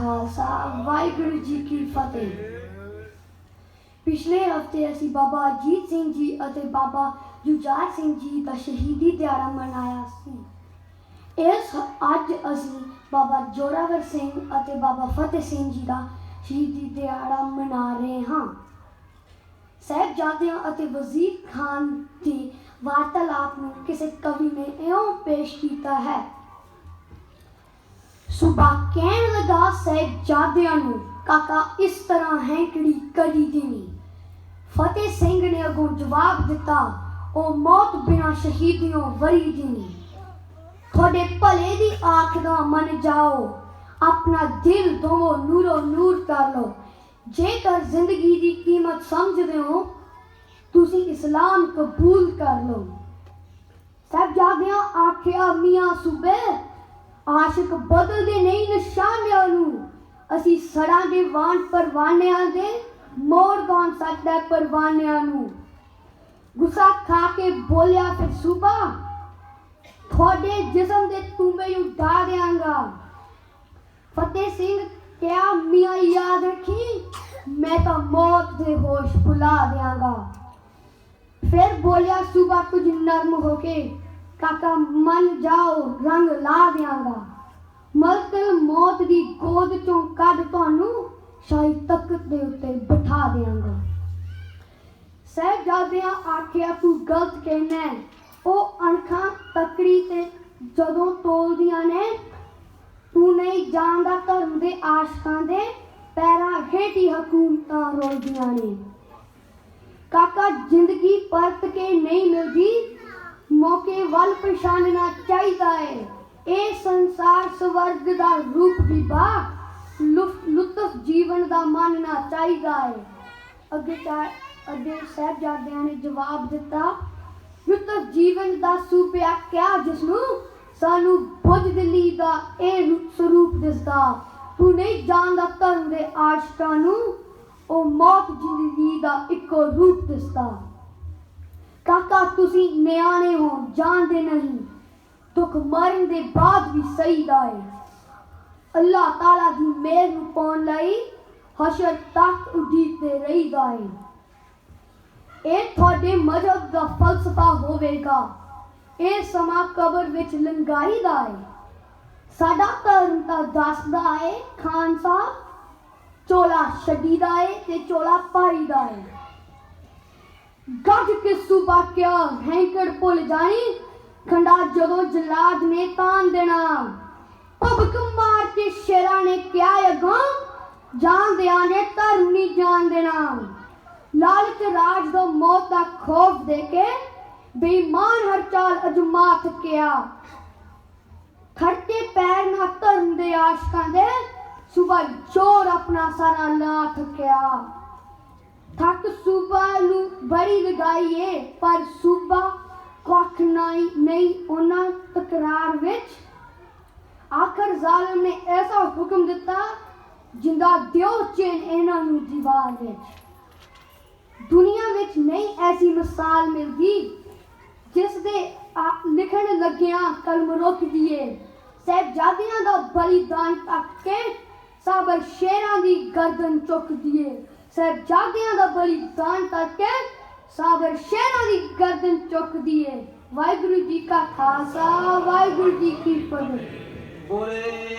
ਖਾਲਸਾ, ਵਾਹਿਗੁਰੂ ਜੀ ਕੀ ਫਤਿਹ। ਪਿਛਲੇ ਹਫ਼ਤੇ ਅਸੀਂ ਬਾਬਾ ਅਜੀਤ ਸਿੰਘ ਜੀ ਅਤੇ ਬਾਬਾ ਜੁਝਾਰ ਸਿੰਘ ਜੀ ਦਾ ਸ਼ਹੀਦੀ ਦਿਹਾੜਾ ਮਨਾਇਆ ਸੀ। ਇਸ ਅੱਜ ਅਸੀਂ ਬਾਬਾ ਜੋਰਾਵਰ ਸਿੰਘ ਅਤੇ ਬਾਬਾ ਫਤਿਹ ਸਿੰਘ ਜੀ ਦਾ ਸ਼ਹੀਦੀ ਦਿਹਾੜਾ ਮਨਾ ਰਹੇ ਹਾਂ। ਸਾਹਿਬਜ਼ਾਦਿਆਂ ਅਤੇ ਵਜ਼ੀਰ ਖਾਨ ਦੀ ਵਾਰਤਾਲਾਪ ਨੂੰ ਕਿਸੇ ਕਵੀ ਨੇ ਇਉਂ ਪੇਸ਼ ਕੀਤਾ ਹੈ ਸੁਬਾ ਕਹਿਣ ਲਗਾ ਸਾਹਿਬਜ਼ਾਦਿਆਂ ਨੂੰ, ਕਾਕਾ, ਇਸ ਤਰ੍ਹਾਂ ਹੈ ਕਿਹੜੀ ਕਦੀ ਦੀ ਨਹੀਂ ਫਤਿਹ ਸਿੰਘ ਨੇ ਅਗੋਂ ਜਵਾਬ ਦਿੱਤਾ, ਉਹ ਮੌਤ ਬਿਨਾ ਸ਼ਹੀਦੀਓਂ ਵਰੀ ਦੀ ਨਹੀਂ ਤੁਹਾਡੇ ਭਲੇ ਦੀ ਆਖ ਦਾ ਮੰਨ ਜਾਓ, ਆਪਣਾ ਦਿਲ ਦੋਵੋ ਨੂਰੋ ਨੂਰ ਕਰ ਲਓ। ਜੇਕਰ ਜ਼ਿੰਦਗੀ ਦੀ ਕੀਮਤ ਸਮਝਦੇ ਹੋ, ਤੁਸੀਂ ਇਸਲਾਮ ਕਬੂਲ ਕਰ ਲਓ। ਸਾਹਿਬਜ਼ਾਦਿਆਂ ਆਖਿਆ, ਮੀਆਂ ਸੂਬੇ ਆਸ਼ਿਕ ਬਦਲਦੇ ਨਹੀਂ ਨਿਸ਼ਾਨਿਆਂ ਨੂੰ। ਅਸੀਂ ਸੜਾਂਗੇ ਵਾਂਟ ਪਰਵਾਨਿਆਂ ਦੇ ਮੋੜ ਗਾਉਣ ਸਕਦਾ ਪਰਵਾਨਿਆਂ ਨੂੰ? ਗੁੱਸਾ ਖਾ ਕੇ ਬੋਲਿਆ ਫਿਰ ਸੂਬਾ, ਤੁਹਾਡੇ ਜਿਸਮ ਦੇ ਤੁੰਬੇ ਨੂੰ ਢਾ ਦਿਆਂਗਾ। ਫਤਿਹ ਸਿੰਘ ਕਿਆ ਮੀਆਂ ਯਾਦ ਰੱਖੀ? ਮੈਂ ਤਾਂ ਮੌਤ ਦੇ ਹੋਸ਼ ਭੁਲਾ ਦਿਆਂਗਾ। ਫਿਰ ਬੋਲਿਆ ਸੂਬਾ ਕੁਝ ਨਰਮ ਹੋ ਕੇ ਕਾਕਾ ਮੰਨ ਜਾਓ ਰੰਗ ਲਾ ਦਿਆਂਗਾ ਮਲਕਲ ਮੌਤ ਦੀ ਗੋਦ ਚੋਂ ਕੱਢ ਤੁਹਾਨੂੰ ਸ਼ਾਹੀ ਤਖਤ ਦੇ ਉੱਤੇ ਬਿਠਾ ਦਿਆਂਗਾ। ਸਹਿਜਾਦਿਆਂ ਆਖਿਆ, ਤੂੰ ਗਲਤ ਕਹਿਣਾ ਉਹ ਅਣਖਾਂ ਤਕੜੀ ਤੇ ਜਦੋਂ ਤੋਲਦੀਆਂ ਨੇ, ਤੂੰ ਨਹੀਂ ਜਾਣਦਾ ਧਰਮ ਦੇ ਆਸ਼ਕਾਂ ਦੇ ਪੈਰਾਂ ਹੇਠੀ ਹਕੂਮਤਾਂ ਰੋਲਦੀਆਂ ਨੇ। ਕਾਕਾ ਜ਼ਿੰਦਗੀ ਪਰਤ ਕੇ ਨਹੀਂ ਮਿਲਦੀ ਮੌਕੇ ਵੱਲ ਪਛਾਣਨਾ ਚਾਹੀਦਾ ਹੈ ਇਹ ਸੰਸਾਰ ਸਵਰਗ ਦਾ ਰੂਪ ਵੀ ਬਾ ਲੁਤਫ ਜੀਵਨ ਦਾ ਮੰਨਣਾ ਚਾਹੀਦਾ ਹੈ ਅੱਗੇ ਅੱਗੇ ਸਾਹਿਬਜ਼ਾਦਿਆਂ ਨੇ ਜਵਾਬ ਦਿੱਤਾ, ਲੁਤਫ ਜੀਵਨ ਦਾ ਸੂਪਿਆ ਕਿਆ ਜਿਸ ਨੂੰ ਸਾਨੂੰ ਬੁੱਝ ਦਿੱਲੀ ਦਾ ਇਹ ਸਰੂਪ ਦਿਸਦਾ। ਤੂੰ ਨਹੀਂ ਜਾਣਦਾ ਧਰਮ ਦੇ ਆਸ਼ਕਾਂ ਨੂੰ, ਉਹ ਮੌਤ ਜ਼ਿੰਦਗੀ ਦਾ ਇੱਕੋ ਰੂਪ ਦਿਸਦਾ। ਤੁਸੀਂ ਨਿਆਣੇ ਹੋ, ਜਾਣਦੇ ਨਹੀਂ। ਦੁੱਖ ਮਰਨ ਦੇ ਬਾਅਦ ਵੀ ਸਹੀ ਦਾ ਹੈ ਅੱਲਾਹ ਤਾਲਾ ਦੀ ਮਿਹਰ ਨੂੰ ਪਾਉਣ ਲਈ ਹਸ਼ਰ ਤੱਕ ਉਡੀਕਦੇ ਰਹੀਦਾ ਹੈ ਇਹ ਤੁਹਾਡੇ ਮਜ਼ਹਬ ਦਾ ਫਲਸਫਾ ਹੋਵੇਗਾ। ਇਹ ਸਮਾਂ ਕਬਰ ਵਿੱਚ ਲੰਗਾਈ ਦਾ ਹੈ ਸਾਡਾ ਧਰਮ ਤਾਂ ਦੱਸਦਾ ਹੈ ਖਾਨ ਸਾਹਿਬ, ਚੋਲਾ ਛੱਡੀਦਾ ਏ ਤੇ ਚੋਲਾ ਪਾਈਦਾ ਏ। ਗੱਜ ਕੇ ਸੂਬਾ ਕਿਆ ਹੈਂਕੜ ਭੁੱਲ ਜਾਣੀ ਖੰਡਾ ਜਦੋਂ ਜਲਾਦ ਨੇ ਤਾਨ ਦੇਣਾ ਪਬਕ ਮਾਰ ਕੇ ਸ਼ੇਰਾਂ ਨੇ ਕਿਹਾ ਅਗਾਂ ਜਾਣਦਿਆਂ ਨੇ ਧਰਮ ਨਹੀਂ ਜਾਣ ਦੇਣਾ। ਲਾਲਚ ਰਾਜ ਦਾ ਮੌਤ ਦਾ ਖੋਫ ਦੇ ਕੇ ਬੇਈਮਾਨ ਹਰ ਚਾਲ ਅਜਮਾ ਥਕਿਆ ਖੜਕੇ ਪੈਰ ਨਾ ਧਰਮ ਦੇ ਆਸ਼ਕਾਂ ਦੇ, ਸੁਬਾ ਜੋਰ ਆਪਣਾ ਸਾਰਾ ਲਾ ਥਕਿਆ ਥੱਕ ਸੂਬਾ ਨੂੰ ਬੜੀ ਲਗਾਈਏ ਪਰ ਸੂਬਾ ਕੱਖ ਨਹੀਂ ਨਹੀਂ, ਉਹਨਾਂ ਤਕਰਾਰ ਵਿੱਚ। ਆਖਰ ਜ਼ਾਲਮ ਨੇ ਐਸਾ ਹੁਕਮ ਦਿੱਤਾ ਜਿੰਦਾ ਦਿਓ ਚੇਨ ਇਹਨਾਂ ਨੂੰ ਦੀਵਾਰ ਵਿੱਚ। ਦੁਨੀਆ ਵਿੱਚ ਨਹੀਂ ਐਸੀ ਮਿਸਾਲ ਮਿਲਦੀ ਜਿਸ ਦੇ ਲਿਖਣ ਲੱਗਿਆਂ ਕਲਮ ਰੁਕ ਦੀਏ ਸਾਹਿਬਜ਼ਾਦਿਆਂ ਦਾ ਬਲੀਦਾਨ ਤੱਕ ਕੇ ਸਾਬਰ ਸ਼ੇਰਾਂ ਦੀ ਗਰਦਨ ਚੁੱਕ ਦੀਏ। ਸਾਹਿਬਜ਼ਾਦਿਆਂ ਦਾ ਬਲੀਦਾਨ ਤੱਕ ਸਾਬਰ ਸ਼ੇਰਾਂ ਦੀ ਗਰਦਨ ਚੁੱਕਦੀ ਵਾਹਿਗੁਰੂ ਜੀ ਕਾ ਖਾਲਸਾ, ਵਾਹਿਗੁਰੂ ਜੀ ਕੀ ਫਤਿਹ। ਬੋਲੇ।